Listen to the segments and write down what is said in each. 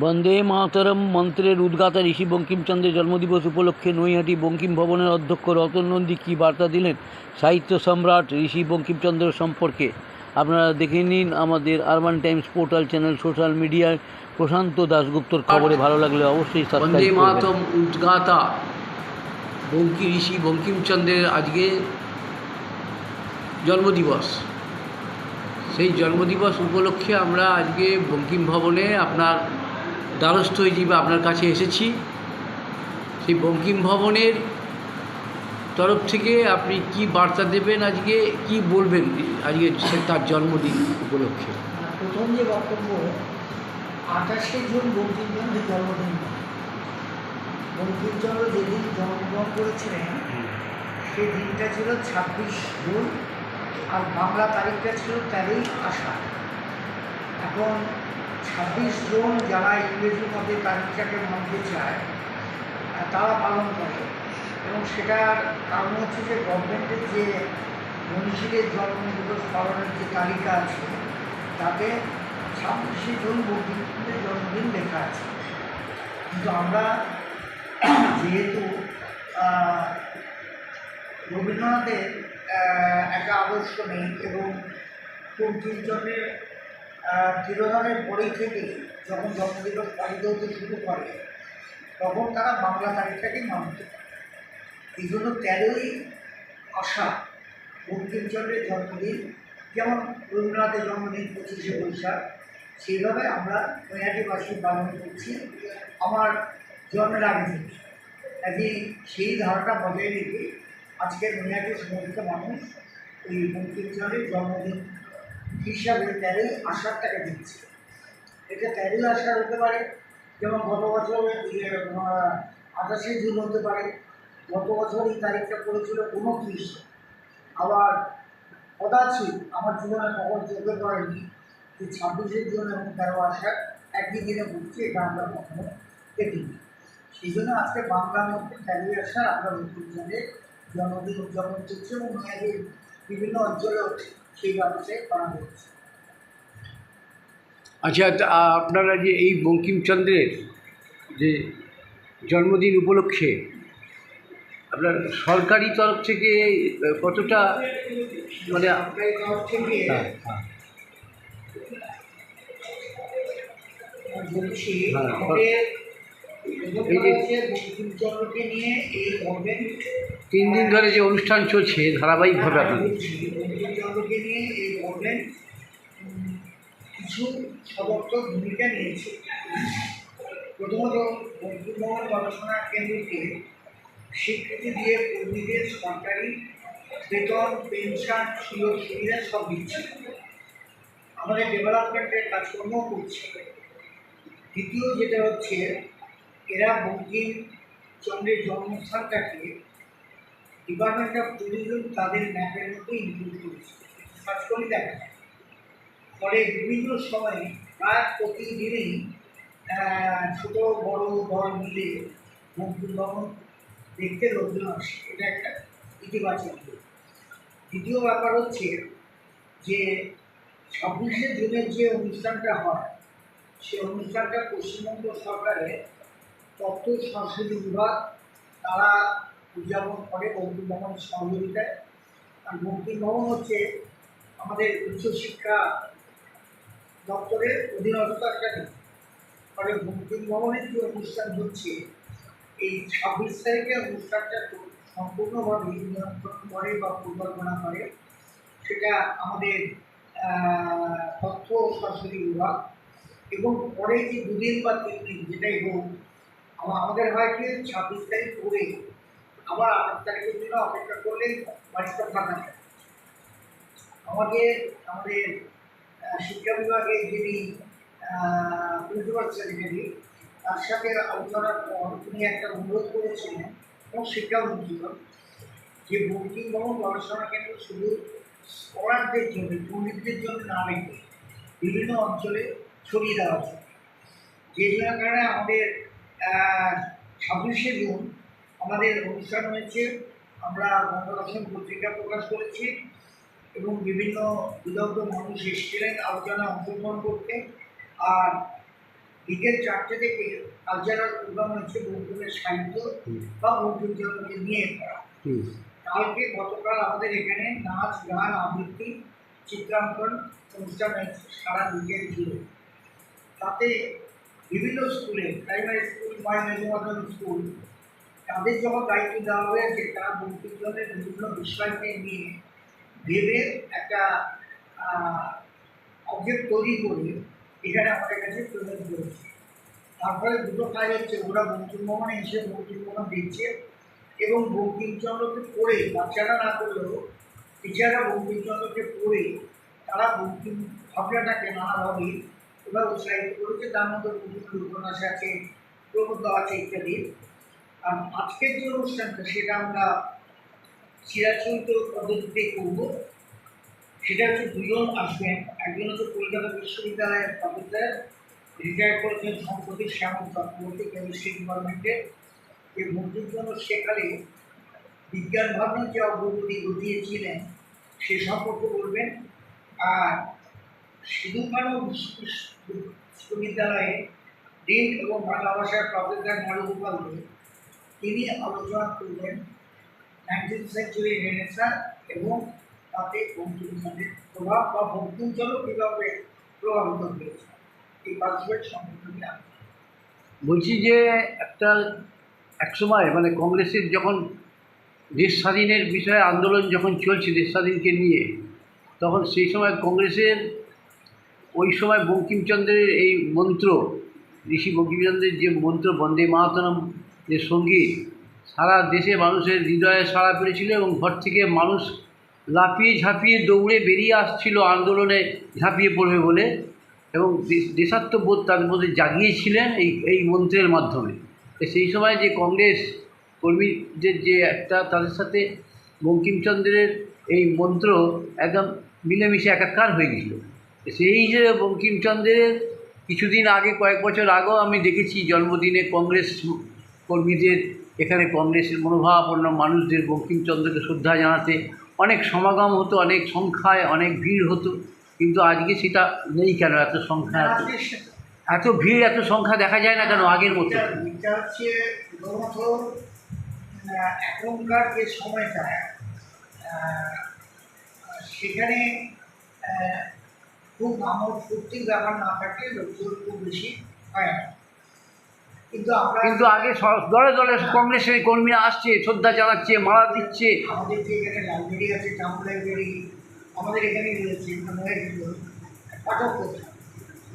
বন্দে মাতরম মন্ত্রের উদ্গাতা ঋষি বঙ্কিমচন্দ্রের জন্মদিবস উপলক্ষে নৈহাটি বঙ্কিম ভবনের অধ্যক্ষ রতন নন্দী কী বার্তা দিলেন সাহিত্য সম্রাট ঋষি বঙ্কিমচন্দ্র সম্পর্কে? আপনারা দেখে নিন আমাদের urban times portal channel social মিডিয়ায় প্রশান্ত দাশগুপ্তর খবরে ভালো লাগলে অবশ্যই বন্দে মাতম উদ্গাতা বঙ্কি ঋষি বঙ্কিমচন্দ্রের আজকে জন্মদিবস। সেই জন্মদিবস উপলক্ষে আমরা আজকে বঙ্কিম ভবনে আপনার দ্বারস্থ হিসেবে আপনার কাছে এসেছি। সেই বঙ্কিম ভবনের তরফ থেকে আপনি কি বার্তা দেবেন আজকে? কি বলবেন আজকে সে তার জন্মদিন উপলক্ষে? প্রথম যে বক্তব্য আঠাশে জুন বঙ্কিমচন্দ্রের জন্মদিন। বঙ্কিমচন্দ্র যেদিন জন্মগ্রহণ করেছিলেন সেই দিনটা ছিল ছাব্বিশ জুন আর বাংলা তারিখটা ছিল তেরোই আষাঢ়। এখন ছাব্বিশ জন যারা ইংরেজি মধ্যে তারিখটাকে মানতে চায় তারা পালন করে। এবং সেটার কারণ হচ্ছে যে গভর্নমেন্টের যে মনীষীদের জন্মদিবস স্মরণের যে তালিকা আছে, তাতে ছাব্বিশে জুন বঙ্কিমচন্দ্রের জন্মদিন লেখা আছে। কিন্তু আমরা যেহেতু রবীন্দ্রনাথের একটা আদর্শ নেই এবং বঙ্কিমচন্দ্রের তিরোধানের পরেই থেকে যখন জন্মদিবস পালিত হতে শুরু করে, তখন তারা বাংলা তারিখটাকেই মানতে পারে। এই জন্য তেরোই আষাঢ় বঙ্কিমচন্দ্রের জন্মদিন, যেমন রবীন্দ্রনাথের জন্মদিন পঁচিশে বৈশাখ, সেইভাবে আমরা নৈহাটিবাসী পালন করছি আমার জন্মের আগে থেকে কাজেই সেই ধারাটা বজায় রেখে আজকে নৈহাটির সমস্ত মানুষ এই বঙ্কিমচন্দ্রের জন্মদিন হিসাবে তেরোই আষাঢ়টাকে দিচ্ছে। এটা তেরোই আষাঢ় হতে পারে, যেমন গত বছর আঠাশে জুন হতে পারে, গত বছর এই তারিখটা পড়েছিল উনত্রিশ। আবার কদাচিৎ আমার জীবনে কখন চোখে পড়েনি যে ছাব্বিশে জুন এবং তেরো আষাঢ় একই দিনে ঘুরছে, এটা আমরা কখনো দেখিনি। সেই জন্য আজকে বাংলার মধ্যে তেরোই আষাঢ় আমরা রবীন্দ্রনাথের জন্মদিন উদযাপন করছি এবং বিভিন্ন অঞ্চলেও সেই করা আচ্ছা আপনারা যে এই বঙ্কিমচন্দ্রের যে জন্মদিন উপলক্ষে আপনার সরকারি তরফ থেকে কতটা মানে হ্যাঁ, হ্যাঁ। বলছি হ্যাঁ, আমাদের এই যে- হচ্ছে বঙ্কিমচন্দ্রকে নিয়ে এই গভর্নমেন্ট তিন দিন ধরে যে অনুষ্ঠান চলছে ধারাবাহিকভাবে হ্যাঁ, আপনাদের। এই কিছু সদর্থক ভূমিকা নিয়েছে। প্রথমত বঙ্কিমমোহন গবেষণা কেন্দ্রকে স্বীকৃতি দিয়ে কর্মীদের সরকারি বেতন, পেনশন সুযোগ সুবিধা সব দিচ্ছে। আমাদের ডেভেলপমেন্টের কাজকর্ম করছে। দ্বিতীয় যেটা হচ্ছে, এরা বঙ্কিমচন্দ্রের জন্মস্থানটাকে ডিপার্টমেন্ট অফ ট্যুরিজম তাদের ম্যাপের মধ্যে ইনক্লুড করেছে। করে দেখা যায় ফলে বিভিন্ন সময়ে প্রায় প্রতিদিনই ছোট, বড় দল মিলে বঙ্কিমভবন দেখতে লোকজন আসে। এটা একটা ইতিবাচক দিক। দ্বিতীয় ব্যাপার হচ্ছে যে ছাব্বিশে জুনের যে অনুষ্ঠানটা হয় সেই অনুষ্ঠানটা পশ্চিমবঙ্গ সরকারের তথ্য সংস্কৃতি বিভাগ, তারা উদযাপন করে বঙ্কিমভবন সহযোগিতায়। আর বঙ্কিমভবন হচ্ছে আমাদের উচ্চশিক্ষা দপ্তরের অধীনস্থ একটা দিক ফলে বঙ্কিমভবনের যে অনুষ্ঠান হচ্ছে, এই ছাব্বিশ তারিখে অনুষ্ঠানটা সম্পূর্ণভাবে নিয়ন্ত্রণ করে বা পরিকল্পনা করে। সেটা আমাদের তথ্য সংস্কৃতি বিভাগ এবং পরে যে দুদিন বা তিন দিন যেটাই হোক আমাদের হয় কি, ছাব্বিশ তারিখ পরে আবার আঠাশ তারিখের জন্য অপেক্ষা করলে বাড়িতে থাকা থাকে। আমাদের আমাদের শিক্ষা বিভাগের যিনি প্রিন্সিপাল সেক্রেটারি তার সাথে আলোচনার পর তিনি একটা অনুরোধ করেছিলেন এবং শিক্ষামন্ত্রীগণ যে বঙ্কিম ভবন গবেষণা কেন্দ্র শুধু স্কলারদের জন্য, পণ্ডিতদের জন্য না রেখে বিভিন্ন অঞ্চলে ছড়িয়ে দেওয়া হচ্ছে যে কারণে আমাদের ছাব্বিশে জুন আমাদের অনুষ্ঠান হয়েছে। আমরা গণদর্শন পত্রিকা প্রকাশ করেছি। এবং বিভিন্ন বিদগ্ধ মানুষ এসেছিলেন আলোচনায় অংশগ্রহণ করতে। আর বিকেল চারটে থেকে কালচারাল প্রোগ্রাম হচ্ছে বঙ্কিমের সাহিত্য বা বঙ্কিমচন্দ্রকে নিয়ে করা। কালকে গতকাল আমাদের এখানে নাচ গান আবৃত্তি চিত্রাঙ্কন অনুষ্ঠান হয়েছে সারা বিকেল জুড়ে। তাতে বিভিন্ন স্কুলে প্রাইমারি স্কুল বা মেজমাদন স্কুল তাদের যখন দায়িত্ব দেওয়া হয়েছে তারা বঙ্কিমচন্দ্রের বিভিন্ন বিষয়কে নিয়ে ভেবে একটা অবজেক্ট তৈরি করে এখানে আমাদের কাছে প্রেজেন্ট করেছে। তারপরে দুটো কাজ হচ্ছে, ওরা বঙ্কিমভবনে এসে বঙ্কিমভবন দেখছে এবং বঙ্কিমচন্দ্রকে পড়ে, বাচ্চারা না করলেও টিচাররা বঙ্কিমচন্দ্রকে পড়ে, তারা বঙ্কিম ভাবনাটাকে নানাভাবে ওরা উৎসাহিত করেছে। তার মধ্যে বিভিন্ন উপন্যাস আছে প্রবন্ধ আছে ইত্যাদি। আজকের যে অনুষ্ঠানটা, সেটা আমরা চিরাচরিত পদ্ধতিতে করব। সেটা হচ্ছে দুজন আসবেন। একজন হচ্ছে কলকাতা বিশ্ববিদ্যালয়ের প্রফেসর রিটায়ার করেছেন সম্প্রতি শ্যামল চক্রবর্তী কেমিস্ট্রি ডিপার্টমেন্টে যে বঙ্কিমচন্দ্র সেকালে বিজ্ঞান ভাবনার যে অগ্রগতি ঘটিয়েছিলেন, সে সম্পর্কে বলবেন। আর সিধু কানু বিশ্ববিদ্যালয়ে ডিন এবং বাংলা ভাষার প্রফেসর নারুগোপাল দে, তিনি আলোচনা করবেন এবং তাতে প্রভাব বা বঙ্কিমচন্দ্র কীভাবে প্রভাবিত হয়েছে এই সম্পর্কে বলছি যে, একটা একসময় মানে কংগ্রেসের যখন দেশ স্বাধীনের বিষয়ে আন্দোলন যখন চলছে দেশ স্বাধীনকে নিয়ে, তখন সেই সময় কংগ্রেসের ওই সময় বঙ্কিমচন্দ্রের এই মন্ত্র, ঋষি বঙ্কিমচন্দ্রের যে মন্ত্র, বন্দে মাতরম যে সংগীত সারা দেশে মানুষের হৃদয়ে সাড়া পেরেছিল এবং ঘর থেকে মানুষ লাফিয়ে ঝাঁপিয়ে দৌড়ে বেরিয়ে আসছিল আন্দোলনে ঝাঁপিয়ে পড়বে বলে এবং দেশ- দেশাত্মবোধ তাদের মধ্যে জাগিয়েছিলেন এই এই মন্ত্রের মাধ্যমে। সেই সময় যে কংগ্রেস কর্মীদের যে একটা তাদের সাথে বঙ্কিমচন্দ্রের এই মন্ত্র একদম মিলেমিশে একাকার হয়ে গেছিল। সেই হিসেবে বঙ্কিমচন্দ্রের কিছুদিন আগে, কয়েক বছর আগেও আমি দেখেছি জন্মদিনে কংগ্রেস কর্মীদের এখানে কংগ্রেসের মনোভাবাপন্ন মানুষদের বঙ্কিমচন্দ্রকে শ্রদ্ধা জানাতে অনেক সমাগম হতো অনেক সংখ্যায় অনেক ভিড় হতো কিন্তু আজকে সেটা নেই কেন? এত সংখ্যা এত এত ভিড় এত সংখ্যা দেখা যায় না কেন আগের মতো? এখনকার যে সময়টা সেখানে খুব আমোদ ফুর্তির ব্যাপার না থাকলে লোকজন খুব বেশি হয় না। কিন্তু আমরা কিন্তু আগে দলে দলে কংগ্রেসের কর্মীরা আসছে শ্রদ্ধা জানাচ্ছে মারা দিচ্ছে। আমাদের যে এখানে লাইব্রেরি আছে টাউন লাইব্রেরি। আমাদের এখানে রয়েছে পাঠক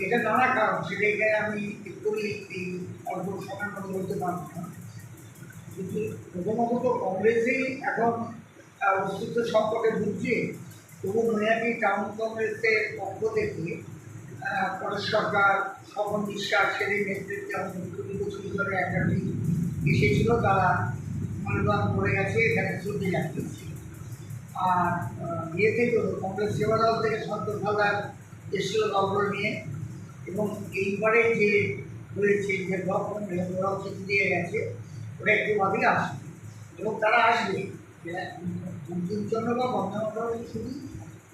এটা নানা কারণ সেটা এখানে আমি এক্ষুনি এই অল্প সময়ের মধ্যে বলতে পারব না। কিন্তু প্রথমত তো কংগ্রেসেই এখন অস্তিত্ব সম্পর্কে বুঝছে। তবু নয়াটি টাউন কংগ্রেসের পক্ষ থেকে পরেশ সরকার স্বপন বিশ্বাস সেদিন নেতৃত্বে আমাদের মুখ্যমন্ত্রী একটা টিম এসেছিল, তারা মানবান করে গেছে, এখানে শ্রদ্ধা জানিয়েছে আর ইয়ে থেকে কংগ্রেস সেবা দল থেকে সন্তোষ হালদার এসেছিল দলগুলো নিয়ে। এবং এইবারে যে হয়েছে, যে ব্লক কংগ্রেস চিঠি দিয়ে গেছে ওরা একটু বাদে আসবে। এবং তারা আসবে। বঙ্কিমচন্দ্র বা বন্দ্যোপাধ্যায় শুধু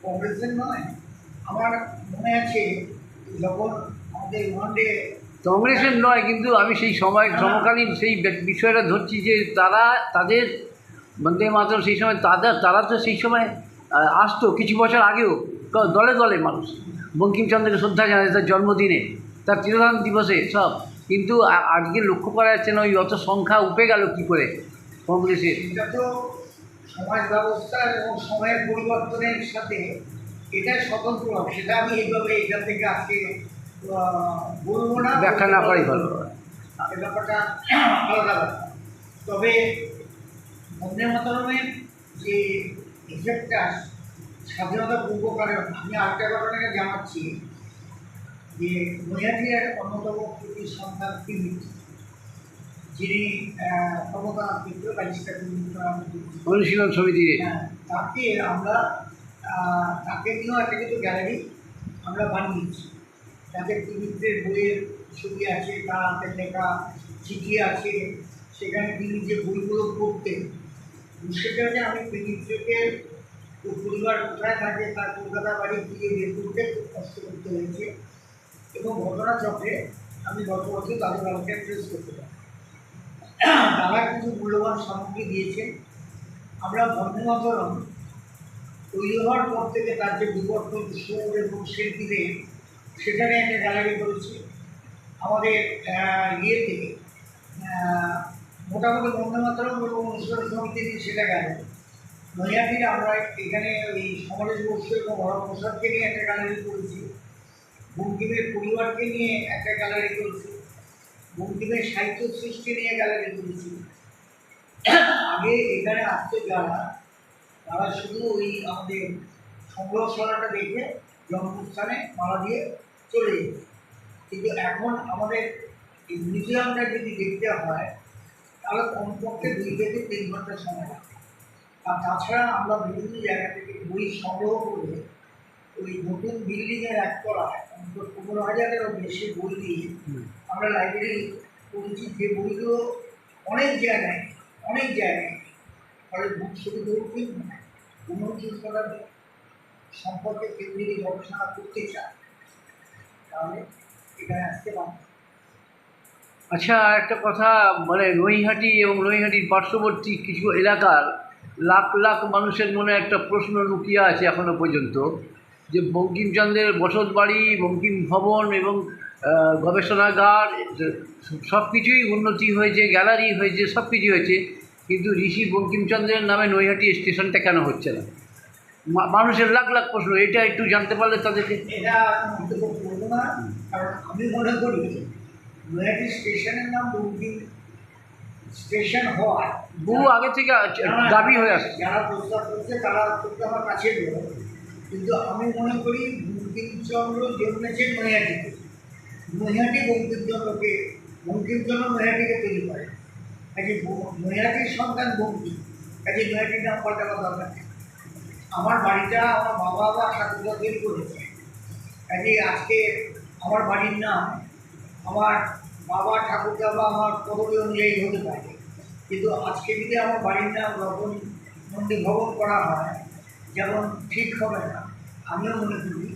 কংগ্রেসের নয়, আমার মনে আছে যখন আমাদের ওয়ানডে কংগ্রেসের নয়, কিন্তু আমি সেই সময়, সমকালীন সেই বিষয়টা ধরছি যে তারা তাদের বন্দে মাতরম সেই সময় তাদের, তারা তো সেই সময় আসতো কিছু বছর আগেও দলে দলে মানুষ। বঙ্কিমচন্দ্রকে শ্রদ্ধা জানায় তার জন্মদিনে, তার তিরোধান দিবসে সব। কিন্তু আজকে লক্ষ্য করা যাচ্ছে না ওই অত সংখ্যা উপে গেল কী করে কংগ্রেসের। সমাজ ব্যবস্থা এবং সময়ের পরিবর্তনের সাথে এটা স্বতন্ত্র সেটা আমি এইভাবে এখান থেকে আজকে বলব না ব্যাখ্যা না করাই ভালো। এই ব্যাপারটা আলাদা তবে বন্দে মাতরমের যে ইফেক্টটা স্বাধীনতা পূর্বকালে আমি আরেকটা ঘটনাকে জানাচ্ছি যে নৈহাটির অন্যতম কৃতি সন্তান তিনি যিনি ক্ষমতা মিত্র ব্যারিস্টার অনুশীলন সমিতির হ্যাঁ, তাকে আমরা তাকে নিয়েও একটা কিন্তু গ্যালারি আমরা বানিয়েছি। যাতে পৃথিবীর বইয়ের ছবি আছে, তার হাতের লেখা চিঠি আছে, সেখানে তিনি যে বইগুলো পড়তেন সেখানে আমি পৃথিবীকে পরিবার কোথায় থাকে, তার কলকাতা বাড়ি গিয়ে বের করতে খুব কষ্ট করতে হয়েছে এবং ঘটনাচক্রে আমি গত বছর তাদের আমাকে ট্রেস করতে পারি। তারা কিছু মূল্যবান সামগ্রী দিয়েছে আমরা বন্দে মাতরম তৈরি হওয়ার পর থেকে তার যে বিবর্তন, সুর এবং শিল্পীদের সেখানে একটা গ্যালারি করেছি। আমাদের ইয়ে থেকে মোটামুটি বন্দে মাতরম এবং অনুশীলন সমিতি থেকে সেটা গেল। নৈহাটির আমরা এখানে ওই সমরেশ বসু এবং হরম প্রসাদকে নিয়ে একটা গ্যালারি করেছি। বঙ্কিমের পরিবারকে নিয়ে একটা গ্যালারি করেছি। বঙ্কিমের সাহিত্য সৃষ্টি নিয়ে গ্যালারি করেছি। আগে এখানে আসতে যারা, তারা শুধু ওই আমাদের সংগ্রহশালাটা দেখে, জন্মস্থানে মারা দিয়ে চলে যেত কিন্তু এখন আমাদের এই মিউজিয়ামটা যদি দেখতে হয়, তাহলে কমপক্ষে দুই থেকে তিন ঘণ্টা সময় লাগে আর তাছাড়া আমরা বিভিন্ন জায়গা থেকে বই সংগ্রহ করে ওই নতুন বিল্ডিংয়ের একতলায় অন্তত পনেরো হাজারেরও বেশি বই দিয়ে আমরা লাইব্রেরি করেছি যে বইগুলো অনেক জায়গায় অনেক জায়গায় ফলে বুক শুধু দৌড়তেই নয় সম্পর্কে যদি গবেষণা করতে চায় আচ্ছা একটা কথা মানে নৈহাটি এবং নৈহাটির পার্শ্ববর্তী কিছু এলাকার লাখ লাখ মানুষের মনে একটা প্রশ্ন লুকিয়ে আছে এখনও পর্যন্ত, যে বঙ্কিমচন্দ্রের বসত বাড়ি বঙ্কিম ভবন এবং গবেষণাগার সব কিছুই উন্নতি হয়েছে, গ্যালারি হয়েছে, সব কিছু হয়েছে, কিন্তু ঋষি বঙ্কিমচন্দ্রের নামে নৈহাটি স্টেশনটা কেন হচ্ছে না? মানুষের লাখ লাখ প্রশ্ন এটা একটু জানতে পারলে তাদেরকে এটা মন্তব্য করব না কারণ আমি মনে করি নৈহাটি স্টেশনের নাম বঙ্কিম স্টেশন হওয়ার। বহু আগে থেকে দাবি হয়ে আসছে। যারা প্রস্তাব করছে তারা অত্যন্ত আমার কাছে কিন্তু আমি মনে করি বঙ্কিমচন্দ্র জন্মেছেন নৈহাটিতে নৈহাটি বঙ্কিমচন্দ্রকে বঙ্কিমচন্দ্র নৈহাটিকে তৈরি করে। কাজে নৈহাটির সন্তান বঙ্কিম কাজে নৈহাটির নাম পাল্টাবার দরকার আমার বাড়িটা আমার বাবা বা ঠাকুরদা তৈরি করেছে। কাজে আজকে আমার বাড়ির নাম আমার বাবা ঠাকুরদা বা আমার পদবী অনুযায়ী হতে পারে। কিন্তু আজকে যদি আমার বাড়ির নাম রতন মন্দির ভবন করা হয়, যেমন ঠিক হবে না, আমিও মনে করি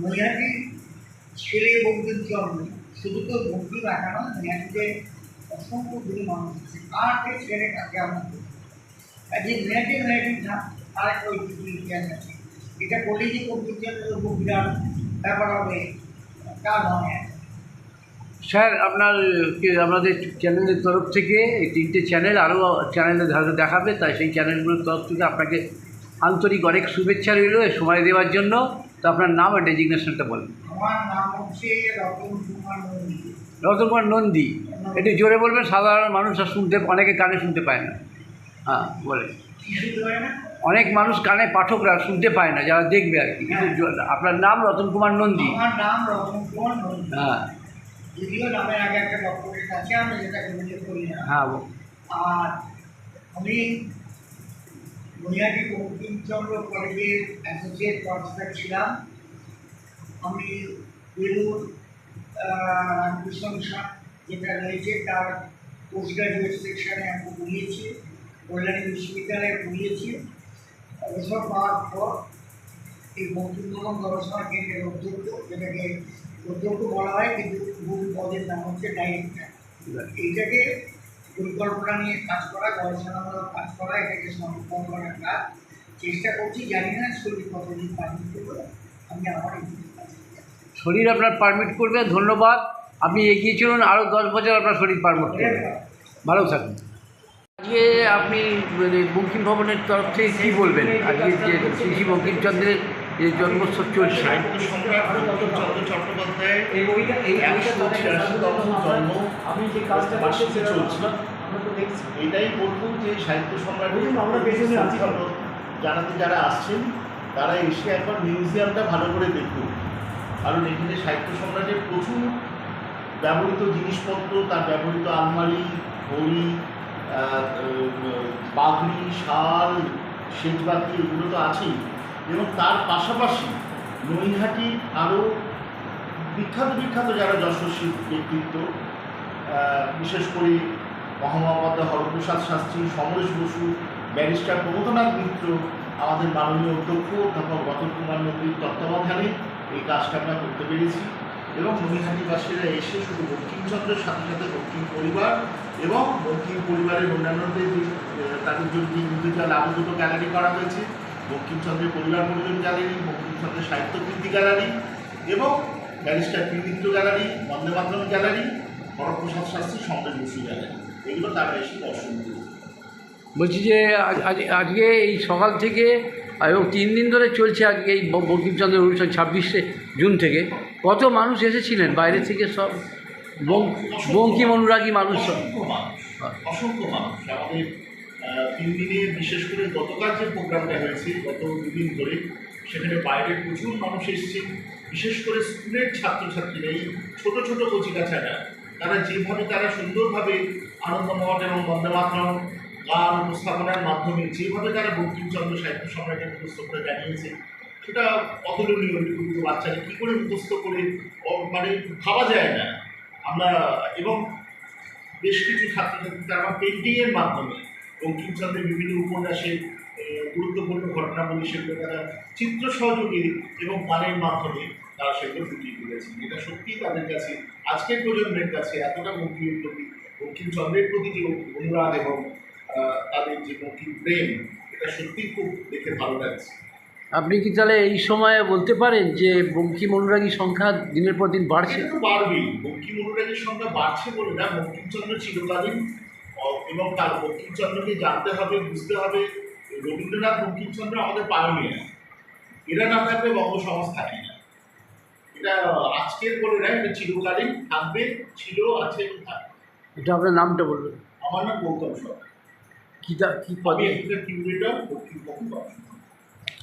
নৈহাটি ছেলে বঙ্কিমচন্দ্র শুধু তো বঙ্কিম একা নয় নৈহাটিতে অসংখ্য গুলি মানুষ আছে। কাকে ছেড়ে কাকে আমরা কাজে নৈহাটি নৈহাটি না একটা ঐতিহ্য আছে। এটা করলেই যে উপর বিরাট ব্যাপার হবে। তা নয় স্যার আপনার আমাদের চ্যানেলের তরফ থেকে এই তিনটে চ্যানেল আরও চ্যানেলে দেখাবে তাই সেই চ্যানেলগুলোর তরফ থেকে আপনাকে আন্তরিক অনেক শুভেচ্ছা রইল এই সময় দেওয়ার জন্য। তো আপনার নাম আর ডেজিগনেশনটা বলেন। আমার নাম হচ্ছে রতন কুমার নন্দী। রতন কুমার নন্দী? একটু জোরে বলবেন সাধারণ মানুষ আর শুনতে অনেকে কানে শুনতে পায় না। হ্যাঁ বলে অনেক মানুষ কানে পাঠকরা শুনতে পায় না যারা দেখবে আর কি। কিন্তু আপনার নাম রতন কুমার নন্দী। আমার নাম রতন কুমার নন্দী। হ্যাঁ। যদিও নামের আগে একটা ডক্টরেট আছে আমি যেটাকে উল্লেখ করি না। হ্যাঁ আর আমি নৈহাটি বঙ্কিমচন্দ্র কলেজের অ্যাসোসিয়েট প্রফেসর ছিলাম। আমি বেলুর রামকৃষ্ণ মিশন যেটা রয়েছে তার পোস্ট গ্রাজুয়েট সেকশনে আমি পড়িয়েছি। কল্যাণী বিশ্ববিদ্যালয়ে পড়িয়েছি। অবসর পাওয়ার পর এই বঙ্কিমভবন গবেষণা কেন্দ্রের অধ্যক্ষ যেটাকে অধ্যক্ষ বলা হয় কিন্তু মূল পদের নাম হচ্ছে ডাইরেক্টর এইটাকে পরিকল্পনা নিয়ে কাজ করা গবেষণামূলক কাজ করা এটাকে সমর্পণ করার কাজ। চেষ্টা করছি জানি না শরীর কতদিন পারমিট করবে আমি আমার। শরীর আপনার পারমিট করবে ধন্যবাদ। আপনি এগিয়ে চলুন আরও দশ বছর আপনার শরীর পারমিট করবে। ভালো থাকুন। আজকে আপনি মানে বঙ্কিম ভবনের তরফ থেকে কী বলবেন? আজকে যে শ্রী বঙ্কিমচন্দ্রের যে জন্মোৎসব চলছে। সম্রাট চলছে এটাই বলব যে সাহিত্য শ্রদ্ধা জানাতে যারা আসছেন তারা এসে একবার মিউজিয়ামটা ভালো করে দেখুন। কারণ এখানে সাহিত্য সম্রাটের প্রচুর ব্যবহৃত জিনিসপত্র তার ব্যবহৃত আলমারি ঘড়ি উম, পাগড়ি শাল সেজবাতি এগুলো তো আছেই। এবং তার পাশাপাশি নৈহাটির আরও বিখ্যাত বিখ্যাত যারা যশস্বী ব্যক্তিত্ব বিশেষ করে মহামহাপাধ্যা হরপ্রসাদ শাস্ত্রী, সমরেশ বসু, ব্যারিস্টার প্রমোদনাথ মিত্র, আমাদের মাননীয় অধ্যক্ষ অধ্যাপক রতন কুমার নদীর তত্ত্বাবধানে এই কাজটা আমরা করতে পেরেছি। এবং নৈহাটিবাসীরা এসে শুধু বঙ্কিমচন্দ্রের সাথে সাথে বঙ্কিম পরিবার এবং বঙ্কিম পরিবারের অন্যান্যদের তাদের জন্য ইন্ডিভিজুয়াল আরও দুটো গ্যালারি করা হয়েছে বঙ্কিমচন্দ্রের পরিবার পরিজন গ্যালারি বঙ্কিমচন্দ্রের সাহিত্য কীর্তি গ্যালারি এবং ব্যারিস্টার কৃতিত্ব গ্যালারি, বন্দে মাতরম গ্যালারি হরপ্রসাদ শাস্ত্রী সমাজ বসু গ্যালারি। এগুলো তারা এসে দর্শন করবে বলছি যে আজ- আজ- আজকে এই সকাল থেকে এবং তিন দিন ধরে চলছে আজকে এই বঙ্কিমচন্দ্রের অনুষ্ঠান ছাব্বিশে জুন থেকে। কত মানুষ এসেছিলেন? বাইরে থেকে সব বঙ্কিম অনুরাগী মানুষ অসংখ্য মানুষ। আমাদের তিন দিনে বিশেষ করে গতকাল যে প্রোগ্রামটা হয়েছে, গত দুদিন ধরে, সেখানে বাইরের প্রচুর মানুষ এসছে। বিশেষ করে স্কুলের ছাত্রছাত্রীরা এই ছোট ছোট কচিকাছাটা তারা যেভাবে, তারা সুন্দরভাবে আনন্দ আনন্দমঠ এবং বন্দে মাতরম গান উপস্থাপনার মাধ্যমে যেভাবে তারা বঙ্কিমচন্দ্র সাহিত্য সম্রাটের মুখস্থটা জানিয়েছে, সেটা অতুলনীয় কিন্তু বাচ্চারা কী করে মুখস্থ করে মানে ভাবা যায় না। আমরা এবং বেশ কিছু ছাত্রছাত্রী তারা পেন্টিংয়ের মাধ্যমে বঙ্কিমচন্দ্রের বিভিন্ন উপন্যাসের গুরুত্বপূর্ণ ঘটনাবলী সেগুলো তারা চিত্র সহযোগী এবং গানের মাধ্যমে তারা সেগুলো ফুটিয়ে তুলেছেন। এটা সত্যিই তাদের কাছে, আজকের প্রজন্মের কাছে এতটা বঙ্কিমের প্রতি বঙ্কিমচন্দ্রের প্রতি যে অনুরাগ এবং তাদের যে বঙ্কিম প্রেম এটা সত্যিই খুব দেখে ভালো লাগছে। আপনি কি তাহলে এই সময়ে বলতে পারেন যে বঙ্কিম অনুরাগী সংখ্যা দিনের পর দিন বাড়ছে? বাড়বেই। বঙ্কিম অনুরাগের সংখ্যা বাড়ছে বলে না বঙ্কিমচন্দ্র চিরকালীন। এবং তার বঙ্কিমচন্দ্রকে জানতে হবে বুঝতে হবে রবীন্দ্রনাথ বঙ্কিমচন্দ্র আমাদের পায়নিয়ার। এরা না থাকলে বঙ্গ সমাজ থাকে না এটা আজকের বলে না এটা চিরকালীন থাকবে ছিল আছে এবং থাকবে। এটা আপনার নামটা বলবেন। আমার নাম গৌতম সরকার। কী পদে?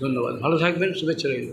ধন্যবাদ। ভালো থাকবেন শুভেচ্ছা রইল।